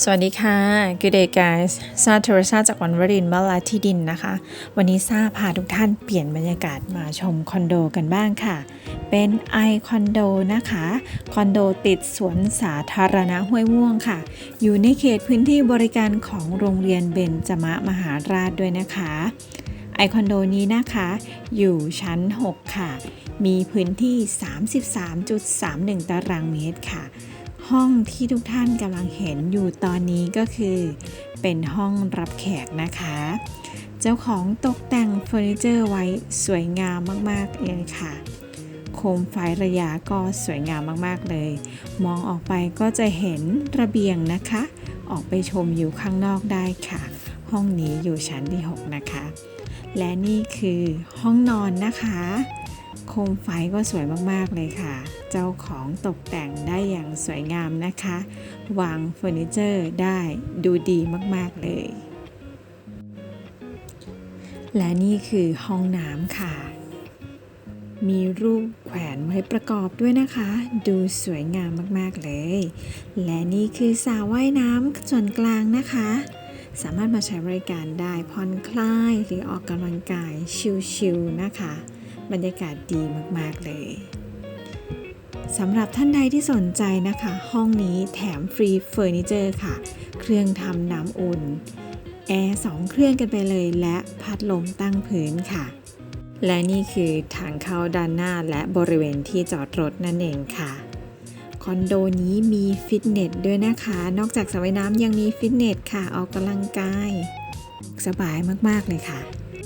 สวัสดีค่ะ Good day guys ซาเทเรซาจากวันวรินบ้านลาที่ดินนะคะ วันนี้ซาพาทุกท่านเปลี่ยนบรรยากาศมาชมคอนโดกันบ้างค่ะ เป็นไอคอนโดนะคะ คอนโดติดสวนสาธารณะห้วยม่วงค่ะ อยู่ในเขตพื้นที่บริการของโรงเรียนเบญจมะมหาราชด้วยนะคะ ไอคอนโดนี้นะคะ อยู่ชั้น 6 ค่ะ มีพื้นที่ 33.31 ตารางเมตรค่ะ ห้องที่ทุกท่านกำลังเห็นอยู่ตอนนี้ก็คือ เป็นห้องรับแขกนะคะ เจ้าของตกแต่งเฟอร์นิเจอร์ไว้สวยงามมากๆเลยค่ะ โคมไฟระยะก็สวยงามมากๆเลย มองออกไปก็จะเห็นระเบียงนะคะ ออกไปชมอยู่ข้างนอกได้ค่ะ ห้องนี้อยู่ชั้นที่ 6 นะคะ และนี่คือห้องนอนนะคะ โคมไฟก็สวยมากๆเลยค่ะ เจ้าของตกแต่งได้อย่างสวยงามนะคะ วางเฟอร์นิเจอร์ได้ดูดีมากๆเลย และนี่คือห้องน้ำค่ะ มีรูปแขวนไว้ประกอบด้วยนะคะ ดูสวยงามมากๆเลย และนี่คือสระว่ายน้ำส่วนกลางนะคะสามารถมาใช้บริการได้ผ่อนคลายหรือออกกำลังกายชิลๆนะคะ บรรยากาศดีมากๆเลยสำหรับท่านใดที่สนใจนะคะ ห้องนี้แถมฟรีเฟอร์นิเจอร์ค่ะ เครื่องทำน้ำอุ่น แอร์สองเครื่องกันไปเลย และพัดลมตั้งพื้นค่ะ และนี่คือทางเข้าด้านหน้าและบริเวณที่จอดรถนั่นเองค่ะคอนโดนี้มีฟิตเนสด้วยนะคะ นอกจากสระว่ายน้ำยังมีฟิตเนสค่ะ ออกกำลังกาย สบายมาก ๆ เลยค่ะ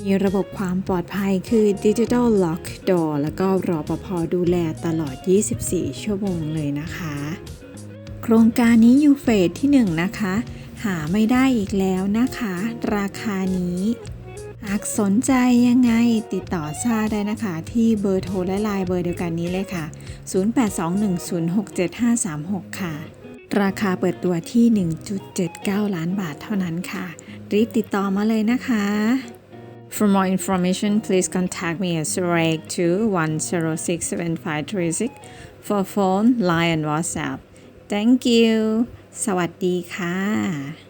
มีระบบความปลอดภัยคือ Digital Lock Door แล้วก็รอปภดูแลตลอด 24 ชั่วโมงเลยนะคะ โครงการนี้อยู่เฟสที่ 1 นะคะ หาไม่ได้อีกแล้วนะคะ ราคานี้ หากสนใจยังไงติดต่อซาได้นะคะ ที่เบอร์โทรและไลน์เบอร์เดียวกันนี้เลยค่ะ 0821067536 ค่ะ ราคาเปิดตัวที่ 1.79 ล้านบาทเท่านั้นค่ะรีบติดต่อมาเลยนะคะ For more information, please contact me at 082 for phone, line and WhatsApp. Thank you. สวัสดีค่ะ